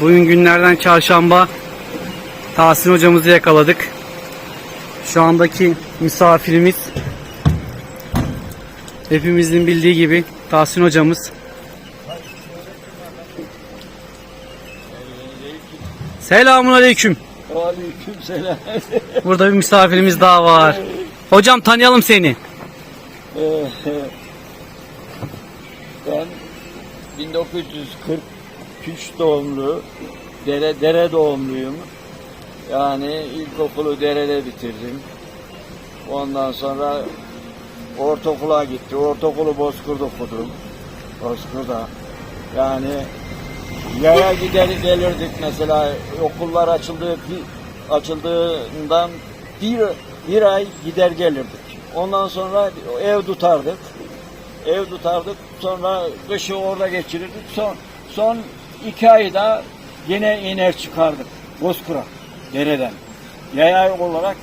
Bugün günlerden çarşamba Tahsin hocamızı yakaladık. Şu andaki misafirimiz hepimizin bildiği gibi Tahsin hocamız. Selamun aleyküm. Aleyküm selam. Burada bir misafirimiz daha var. Hocam tanıyalım seni. ben 1943 doğumlu, dere, dere doğumluyum. Yani ilkokulu derede bitirdim. Ondan sonra ortaokula gitti. Ortaokulu Bozkır'da okudum. Bozkır'da. Yani yaya gider gelirdik mesela okullar açıldığı açıldığından bir, bir ay gider gelirdik. Ondan sonra ev tutardık. Ev tutardık. Sonra kışı orada geçirirdik. Son, son iki ayda yine iner çıkardık. Bozkır'a, dereden. Yaya olarak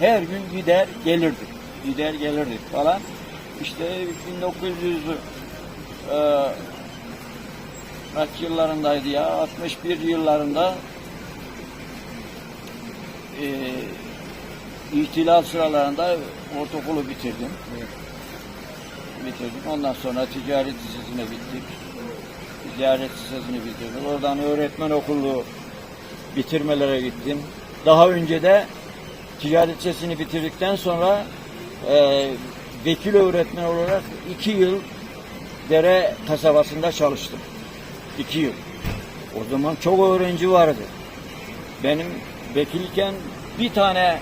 her gün gider gelirdik. Gider gelirdik falan. İşte 1900 e, kaç yıllarındaydı ya? 61 yıllarında e, ihtilal sıralarında ortaokulu bitirdim. Bitirdim. Ondan sonra ticaret lisesine gittik. Ticaret lisesini bitirdim. Oradan öğretmen okulu bitirmelere gittim. Daha önce de ticaret lisesini bitirdikten sonra e, vekil öğretmen olarak iki yıl dere kasabasında çalıştım. İki yıl. O zaman çok öğrenci vardı. Benim vekilken bir tane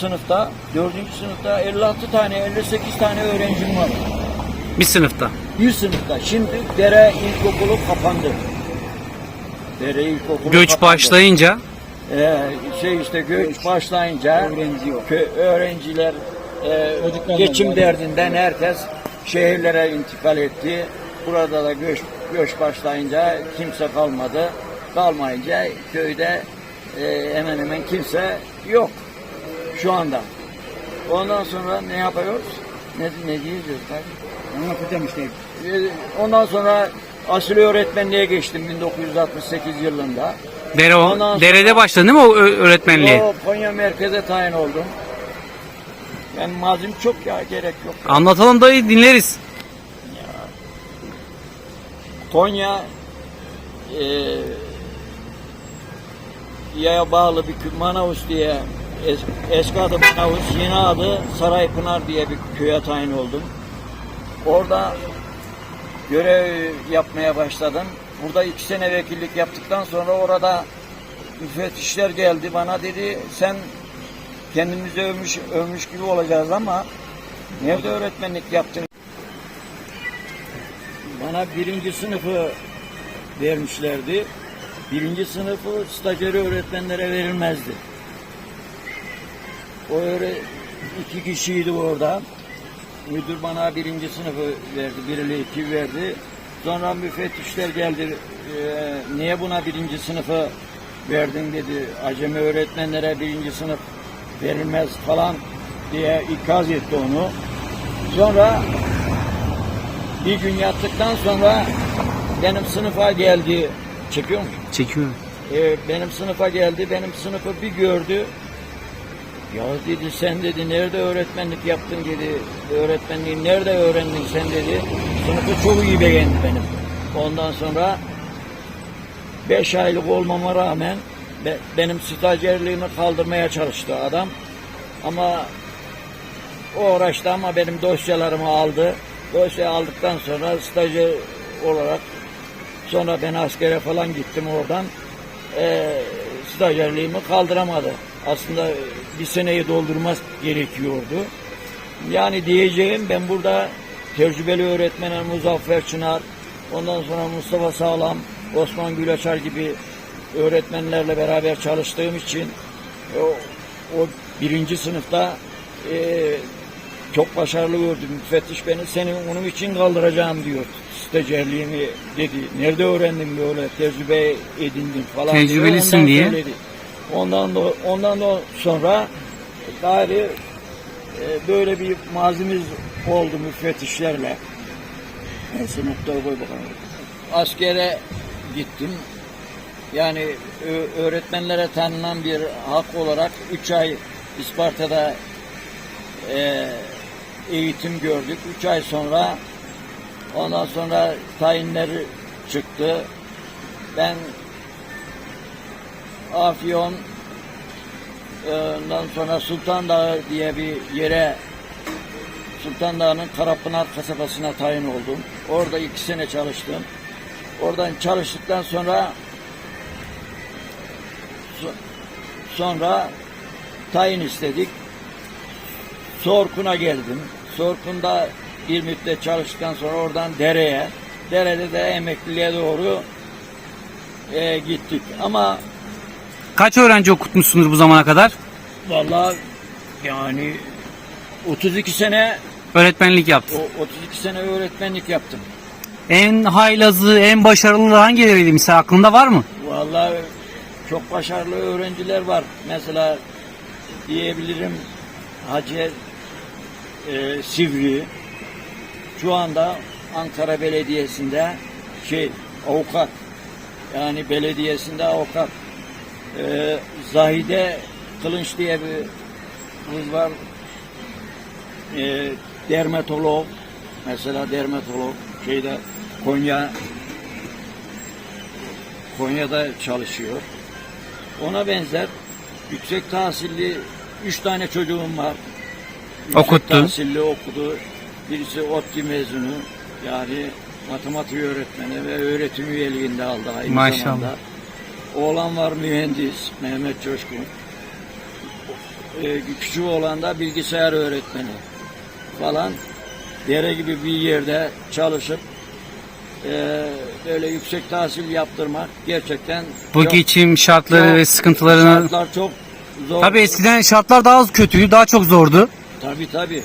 sınıfta, dördüncü sınıfta 56 tane, 58 tane öğrencim vardı. Bir sınıfta. Bir sınıfta. Şimdi Dere İlkokulu kapandı. Dere İlkokulu Göç kapandı. başlayınca Ee, şey işte göç başlayınca kö- öğrenciler e, geçim derdinden herkes şehirlere intikal etti. Burada da göç göç başlayınca kimse kalmadı. Kalmayınca köyde e, hemen hemen kimse yok şu anda. Ondan sonra ne yapıyoruz? Ne, ne diyeceğiz? Anlatacağım işte. Ondan sonra asil öğretmenliğe geçtim 1968 yılında. dere o, sonra- derede başladın değil mi o öğretmenliğe? O Konya merkeze tayin oldum. Yani malzeme çok ya gerek yok. Anlatalım dayı dinleriz. Konya e, yaya bağlı bir Manavus diye es, eski adı Manavus, yeni adı Saraypınar diye bir köye tayin oldum. Orada görev yapmaya başladım. Burada iki sene vekillik yaptıktan sonra orada müfettişler geldi bana dedi sen kendimizi övmüş, övmüş gibi olacağız ama nerede öğretmenlik yaptın? Bana birinci sınıfı vermişlerdi. Birinci sınıfı stajyeri öğretmenlere verilmezdi. O öyle iki kişiydi orada. Müdür bana birinci sınıfı verdi, bir ile iki verdi. Sonra müfettişler geldi, "Ee, niye buna birinci sınıfı verdin dedi. Acemi öğretmenlere birinci sınıf verilmez falan diye ikaz etti onu. Sonra bir gün yattıktan sonra benim sınıfa geldi. Çekiyor mu? Çekiyorum. Ee, benim sınıfa geldi. Benim sınıfı bir gördü. Ya dedi sen dedi nerede öğretmenlik yaptın dedi. Öğretmenliği nerede öğrendin sen dedi. Sınıfı çok iyi beğendi benim. Ondan sonra beş aylık olmama rağmen be- benim stajyerliğimi kaldırmaya çalıştı adam. Ama o uğraştı ama benim dosyalarımı aldı. Dosya aldıktan sonra stajyer olarak sonra ben askere falan gittim oradan. Ee, stajyerliğimi kaldıramadı. Aslında bir seneyi doldurmaz gerekiyordu. Yani diyeceğim ben burada tecrübeli öğretmenim Muzaffer Çınar, ondan sonra Mustafa Sağlam, Osman Gülaçar gibi öğretmenlerle beraber çalıştığım için o, o birinci sınıfta e, çok başarılı gördüm. Müfettiş beni senin onun için kaldıracağım diyor. Stajyerliğimi dedi. Nerede öğrendin böyle tecrübe edindin falan. Tecrübelisin Ondan diye. Ondan da ondan da sonra gayri e, böyle bir mazimiz oldu müfettişlerle. Neyse noktayı koy. Askere gittim. yani öğretmenlere tanınan bir hak olarak 3 ay İsparta'da e, eğitim gördük. 3 ay sonra ondan sonra tayinler çıktı. Ben Afyon e, ondan sonra Sultan Dağı diye bir yere Sultan Dağı'nın Karapınar kasabasına tayin oldum. Orada iki sene çalıştım. Oradan çalıştıktan sonra so- sonra tayin istedik. Sorkun'a geldim. Sorkun'da bir müddet çalıştıktan sonra oradan Dere'ye, Dere'de de emekliliğe doğru e, gittik. Ama Kaç öğrenci okutmuşsunuz bu zamana kadar? vallahi yani 32 sene Öğretmenlik yaptın. o 32 sene öğretmenlik yaptım. En haylazı, en başarılı hangileriydi mesela aklında var mı? Vallahi çok başarılı öğrenciler var. Mesela diyebilirim Hacer e, Sivri şu anda Ankara Belediyesi'nde şey avukat yani belediyesinde avukat e, Zahide Kılınç diye bir kız var e, dermatolog mesela dermatolog şeyde Konya Konya'da çalışıyor. Ona benzer yüksek tahsilli üç tane çocuğum var. Yüksek Okuttun. tahsilli okudu. Birisi ODTÜ mezunu. Yani matematik öğretmeni ve öğretim üyeliğinde aldı aynı Maşallah. zamanda. Oğlan var mühendis Mehmet Coşkun. Ee, küçük olan da bilgisayar öğretmeni falan. Dere gibi bir yerde çalışıp e, böyle yüksek tahsil yaptırmak gerçekten Bu çok- geçim şartları çok- ve sıkıntılarını... şartlar çok zor. Tabii eskiden şartlar daha kötüydü, daha çok zordu. Tabii tabii.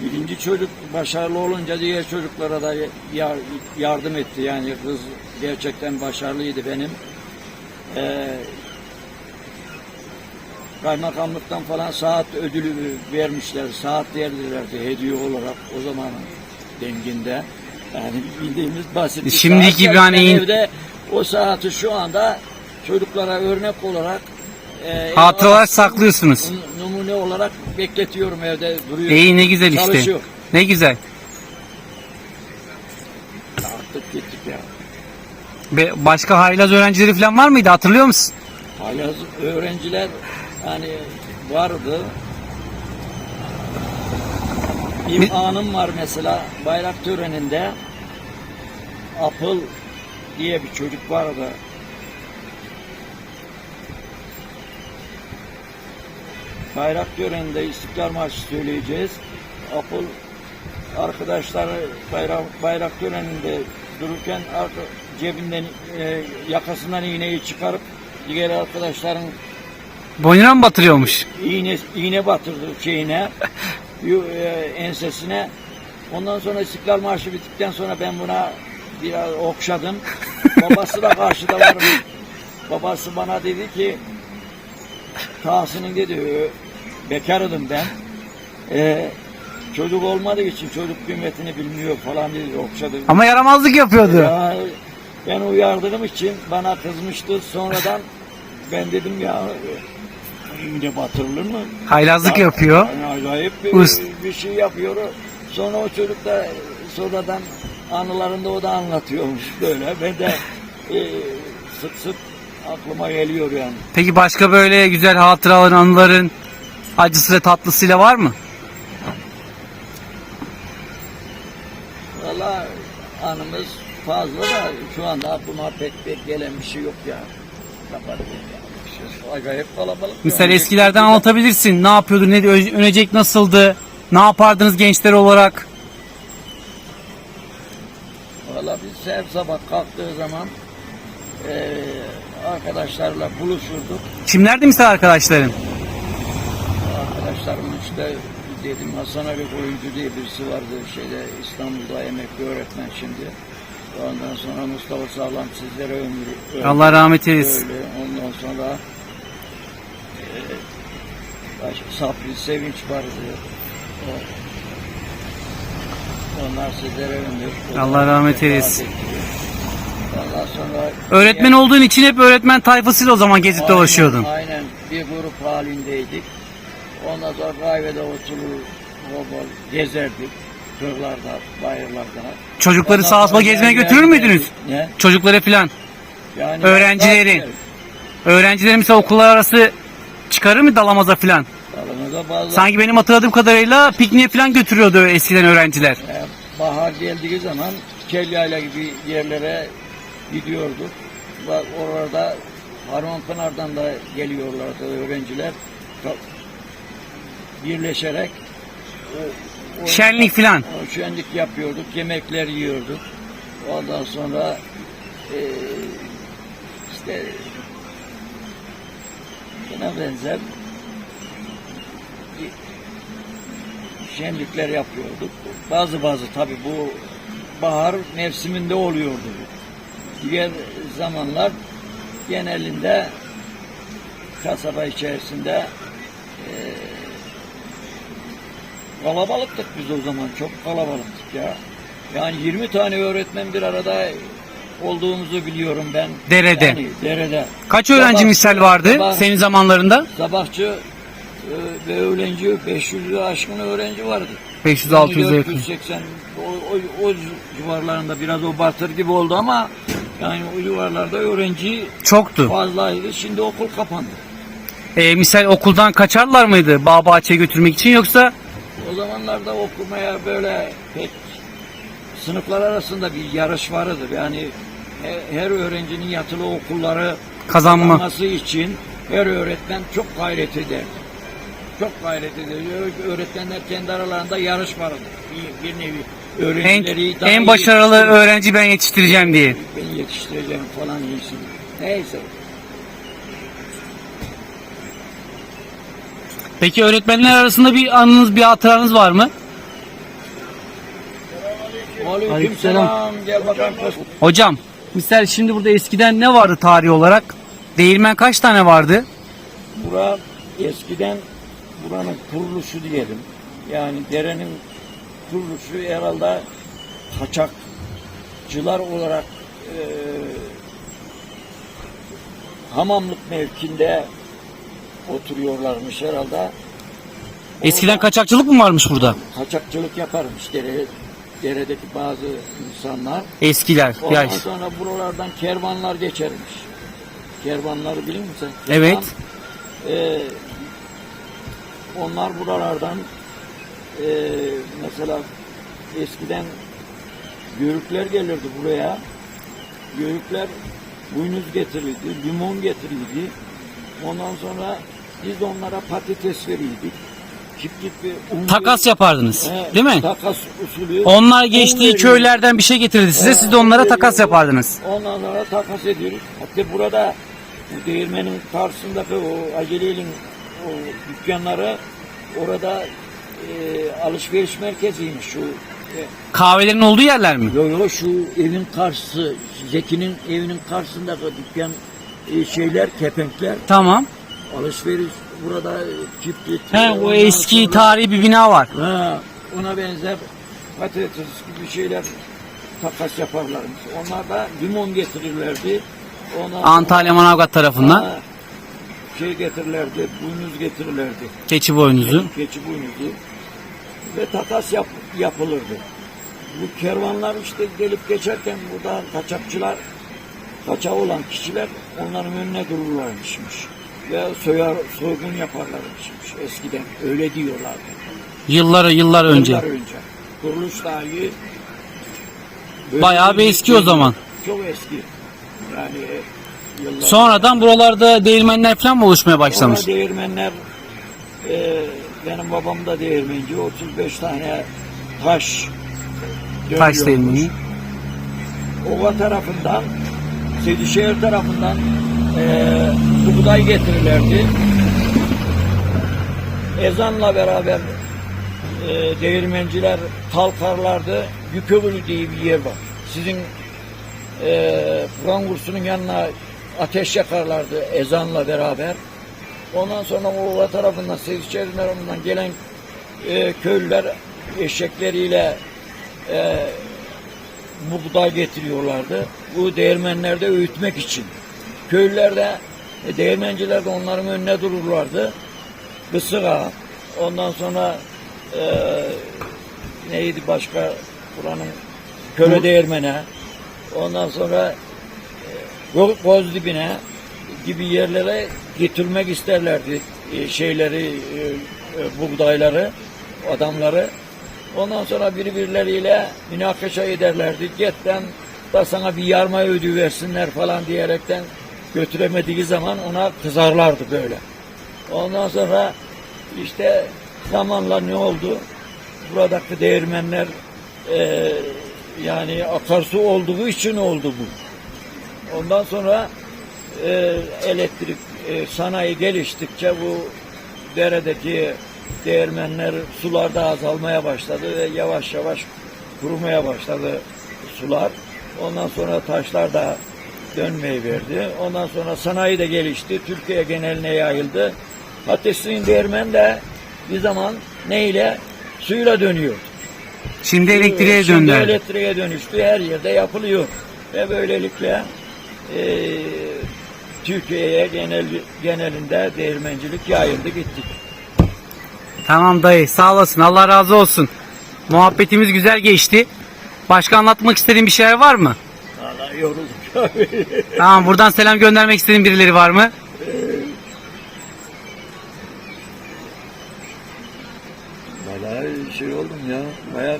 Birinci çocuk başarılı olunca diğer çocuklara da yar- yardım etti. Yani kız gerçekten başarılıydı benim. Ee, kaymakamlıktan falan saat ödülü vermişler. Saat verdilerdi hediye olarak o zamanın denginde. Yani bildiğimiz basit bir Şimdiki saat. gibi hani- evde o saati şu anda çocuklara örnek olarak e, Hatıralar saklıyorsunuz. Num- Numune olarak bekletiyorum evde duruyor. İyi ne güzel işte. Çalışıyor. Ne güzel. Artık gittik ya. Be- Başka haylaz öğrencileri falan var mıydı hatırlıyor musun? Hala öğrenciler hani vardı. Bir anım var mesela bayrak töreninde Apıl diye bir çocuk vardı. Bayrak töreninde İstiklal Marşı söyleyeceğiz. Apıl arkadaşları bayrak, bayrak töreninde dururken arka, cebinden e, yakasından iğneyi çıkarıp diğer arkadaşların Boynuna mı batırıyormuş? iğne, iğne batırdı şeyine, e, ensesine. Ondan sonra İstiklal Marşı bittikten sonra ben buna biraz okşadım. Babası da karşıda varmış. Babası bana dedi ki Tahsin'in dedi "ö- bekardım ben. E, çocuk olmadığı için çocuk kıymetini bilmiyor falan dedi okşadı. Ama yaramazlık yapıyordu. Ya, ben uyardığım için bana kızmıştı. Sonradan ben dedim ya yine batırılır mı? Haylazlık Ya, yapıyor. Yani acayip bir, Ust. bir şey yapıyor. Sonra o çocuk da sonradan anılarında o da anlatıyormuş böyle. Ben de e, sık sık aklıma geliyor yani. Peki başka böyle güzel hatıraların, anıların acısı ve tatlısıyla var mı? Valla anımız fazla da şu anda aklıma pek pek gelen bir şey yok ya. Kapattım ya. Acayip kalabalık. Mesela yani. eskilerden anlatabilirsin. Ne yapıyordu, ne önecek nasıldı? Ne yapardınız gençler olarak? Valla biz her sabah kalktığı zaman eee arkadaşlarla buluşurduk. Kimlerdi mesela arkadaşların? Arkadaşlarım işte dedim Hasan Ali Koyuncu diye birisi vardı şeyde İstanbul'da emekli öğretmen şimdi. Ondan sonra Mustafa Sağlam sizlere ömür. ömür- Allah rahmet eylesin. Öyle. Ondan sonra eee başka Sevinç vardı. O- Onlar sizlere ömür. Allah rahmet eylesin. Ondan sonra Öğretmen olduğun için hep öğretmen tayfasıyla o zaman gezip Aynen, dolaşıyordun. Aynen bir grup halindeydik. Ondan sonra kahvede oturur, bol gezerdik. Kırlarda, bayırlarda. Çocukları Ondan sağa sola gezmeye götürür müydünüz? Ne? Çocukları filan. Yani Öğrencileri. Öğrencileri mesela okullar arası çıkarır mı dalamaza filan? Aramızda bazı Sanki benim hatırladığım kadarıyla pikniğe filan götürüyordu eskiden öğrenciler. e, bahar geldiği zaman Kelyayla gibi yerlere gidiyorduk. Ve orada Harmanpınar'dan da geliyorlardı öğrenciler. Birleşerek Şenlik filan. Şenlik yapıyorduk, yemekler yiyorduk. Ondan sonra eee işte buna benzer şenlikler yapıyorduk. Bazı bazı tabi bu bahar mevsiminde oluyordu. Diğer zamanlar genelinde kasaba içerisinde Kalabalıktık biz o zaman. Çok kalabalıktık ya. Yani 20 tane öğretmen bir arada olduğumuzu biliyorum ben. Derede. Yani derede. Kaç öğrenci Sabah- misal vardı sabah- senin zamanlarında? Sabahçı e, ve öğlenci 500'ü aşkın öğrenci vardı. 500-600'e yakın. 480 o, o, o civarlarında biraz o batır gibi oldu ama yani o civarlarda öğrenci Çoktu. fazlaydı. Şimdi okul kapandı. Ee, misal okuldan kaçarlar mıydı bağ bahçeye götürmek için yoksa O zamanlarda okumaya böyle pek sınıflar arasında bir yarış vardı. Yani he- her öğrencinin yatılı okulları Kazanma. kazanması için her öğretmen çok gayret eder. Çok gayret eder. Öğretmenler kendi aralarında yarış vardı. Bir, bir nevi en, öğrencileri daha en başarılı öğrenci ben yetiştireceğim diye? Ben yetiştireceğim falan iyisi. Neyse. Peki öğretmenler arasında bir anınız bir hatıranız var mı? Aleyküm selam. Gel bakalım. koş. Hocam misal şimdi burada eskiden ne vardı tarih olarak? Değirmen kaç tane vardı? Bura eskiden buranın kuruluşu diyelim. Yani derenin kuruluşu herhalde kaçakçılar olarak e, hamamlık mevkinde oturuyorlarmış herhalde. Eskiden kaçakçılık mı varmış burada? kaçakçılık yaparmış dere, deredeki bazı insanlar. Eskiler. Ondan Ya, sonra buralardan kervanlar geçermiş. Kervanları bilir misin? Evet. Ee, onlar buralardan ee, mesela eskiden yörükler gelirdi buraya. Yörükler buynuz getirirdi, limon getirirdi. Ondan sonra biz de onlara patates verirdik. Çiftlik bir un takas yapardınız. He, Değil mi? Takas usulü. Onlar geçtiği veriyoruz. köylerden bir şey getirdi size. Siz de onlara takas yapardınız. Ondan sonra takas ediyoruz. Hatta burada bu değirmenin karşısındaki o Acele'nin o dükkanları orada e, alışveriş merkeziymiş şu. E, Kahvelerin olduğu yerler mi? yo yo şu evin karşısı Zeki'nin evinin karşısındaki dükkan e, şeyler kepenkler Tamam. alışveriş burada e, çiftlik. He, o eski sonra- tarihi bir bina var. Ha, ona benzer patates gibi şeyler takas yaparlarmış. Onlar da limon getirirlerdi. Sonra- Antalya Manavgat tarafından. Ha, şey getirirlerdi, buynuz getirirlerdi. Keçi boynuzu. Keçi buynuzu. Ve takas yap, yapılırdı. Bu kervanlar işte gelip geçerken burada kaçakçılar, kaçak olan kişiler onların önüne dururlarmışmış. Ve soyar, soygun yaparlarmışmış eskiden. Öyle diyorlardı. Yılları yıllar önce. Yıllar önce. Kuruluş tarihi Bayağı bir eski o zaman. Çok eski. Yani e, yıllar. Sonradan buralarda değirmenler falan mı oluşmaya başlamış? Sonra değirmenler e, benim babam da değirmenci 35 tane taş Taş değirmeni. Ova tarafından Sedişehir tarafından e, buğday getirirlerdi. Ezanla beraber e, değirmenciler kalkarlardı. Yükövülü diye bir yer var. Sizin e, Kur'an kursunun yanına ateş yakarlardı ezanla beraber. Ondan sonra Ova tarafından, Sedişehir tarafından gelen e, köylüler eşekleriyle e, buğday getiriyorlardı. Bu değirmenlerde öğütmek için. Köylüler de, e, değirmenciler de onların önüne dururlardı. Kısık ağa, ondan sonra e, neydi başka buranın köle değirmene, ondan sonra e, Boz dibine gibi yerlere getirmek isterlerdi e, şeyleri, e, e, buğdayları, adamları. Ondan sonra birbirleriyle münakaşa ederlerdi. Getten da sana bir yarma ödü versinler falan diyerekten götüremediği zaman ona kızarlardı böyle. Ondan sonra işte zamanla ne oldu? Buradaki değirmenler e, yani akarsu olduğu için oldu bu. Ondan sonra e, elektrik e, sanayi geliştikçe bu deredeki değirmenler sularda azalmaya başladı ve yavaş yavaş kurumaya başladı sular. Ondan sonra taşlar da dönmeyi verdi. Ondan sonra sanayi de gelişti. Türkiye geneline yayıldı. Ateşli'nin değirmen de bir zaman neyle? Suyla dönüyor. Şimdi elektriğe Şimdi döndü. elektriğe dönüştü. Her yerde yapılıyor. Ve böylelikle e, Türkiye'ye genel genelinde değirmencilik yayıldı gitti. Tamam dayı sağ olasın Allah razı olsun. Muhabbetimiz güzel geçti. Başka anlatmak istediğin bir şeyler var mı? Valla yorulduk. Tamam buradan selam göndermek istediğin birileri var mı? Valla şey oldum ya. Bayağı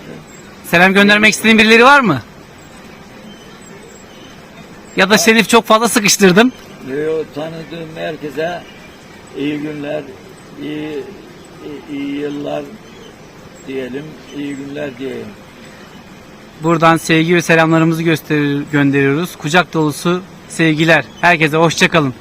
Selam göndermek istediğin birileri var mı? Ya da seni çok fazla sıkıştırdım. Yo, tanıdığım herkese iyi günler, iyi, iyi, yıllar diyelim, iyi günler diyeyim. Buradan sevgi ve selamlarımızı gösterir, gönderiyoruz. Kucak dolusu sevgiler. Herkese hoşçakalın.